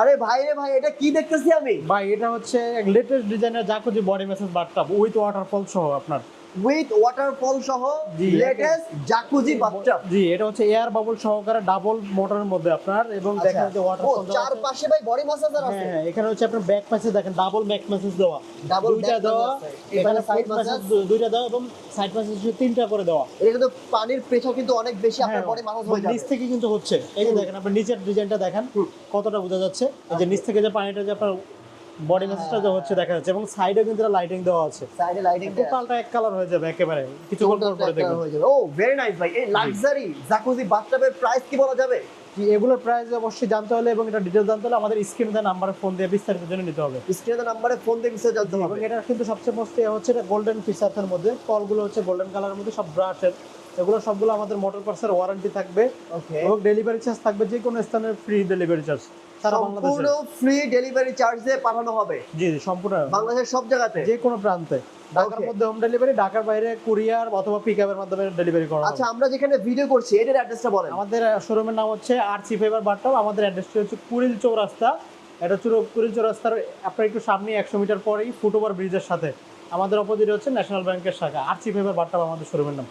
আরে ভাই রে ভাই এটা কি দেখতেছি আমি? ভাই এটা হচ্ছে লেটেস্ট ডিজাইনের jacuzzi body massage bathtub with waterfall সহ আপনার। উইথ ওয়াটারফল সহ লেটেস্ট জাকুজি বাথটাব জি এটা হচ্ছে এয়ার বাবল সহকারে ডাবল মোটরের মধ্যে আপনার এবং দেখেন যে ওয়াটারফল চার পাশে ভাই বডি ম্যাসাজার আছে। হ্যাঁ এখানে হচ্ছে আপনার ব্যাক ম্যাসেজ দেখেন ডাবল ব্যাক ম্যাসেজ দেওয়া। Double দুইটা দেওয়া এখানে সাইড ম্যাসেজ দুইটা দেওয়া এবং সাইড ম্যাসেজ তিনটা করে দেওয়া। এটা কিন্তু পানির প্রেসার কিন্তু অনেক বেশি আপনার হ্যাঁ, বডি ম্যাসাজ হয়ে যাবে। নিচ থেকে কিন্তু হচ্ছে। এই যে দেখেন আপনি নিচের ডিজাইনটা দেখেন। কতটা বোঝা যাচ্ছে। এই যে নিচ থেকে যে পানিটা যে আপনার বডি ম্যাসেজটা যে হচ্ছে দেখা যাচ্ছে এবং সাইডে কিন্তু লাইটিং দেওয়া আছে। সাইডে লাইটিং টোটালটা এক কালার হয়ে যাবে একেবারে। কিছুক্ষণ পর পরে দেখবেন হয়ে যাবে। ও ভেরি নাইস ভাই। এই লাক্সারি জাকুজি বাথটাবের প্রাইস কি বলা যাবে? কি এগুলোর প্রাইস অবশ্যই জানতে হলে এবং এটা ডিটেলস জানতে হলে আমাদের স্ক্রিনে দেওয়া নাম্বারে ফোন দিয়ে বিস্তারিত জেনে নিতে হবে। স্ক্রিনে দেওয়া নাম্বারে ফোন দিয়ে বিস্তারিত জানতে হবে। এটা কিন্তু সবচেয়ে মোস্ট হচ্ছে এটা গোল্ডেন ফিচারসের মধ্যে। কলগুলো হচ্ছে গোল্ডেন কালারের মধ্যে সব ব্রাশের এগুলো সবগুলো আমাদের মোটর পার্সের ওয়ারেন্টি থাকবে। ওকে এবং ডেলিভারি চার্জ থাকবে যে কোনো স্থানের ফ্রি ডেলিভারি চার্জ সম্পূর্ণ ফ্রি ডেলিভারি চার্জ পাঠানো হবে। জি জি সম্পূর্ণ। বাংলাদেশের সব জায়গাতে? যে কোনো প্রান্তে। ঢাকার মধ্যে হোম ডেলিভারি ঢাকার বাইরে কুরিয়ার অথবা পিক আপের মাধ্যমে ডেলিভারি করা আচ্ছা আমরা যেখানে ভিডিও করছি এটার অ্যাড্রেসটা বলেন। আমাদের শোরুমের নাম হচ্ছে আরসি ফেভার বাট্টাল আমাদের অ্যাড্রেসটি হচ্ছে কুড়িল চৌরাস্তা। এটা হচ্ছে কুড়িল চৌরাস্তার আপনার একটু সামনে একশো মিটার পরেই ফুটওভার ব্রিজের সাথে। আমাদের অপোজিটে হচ্ছে ন্যাশনাল ব্যাংকের শাখা। আরসি ফেভার বাট্টাল আমাদের শোরুমের নাম।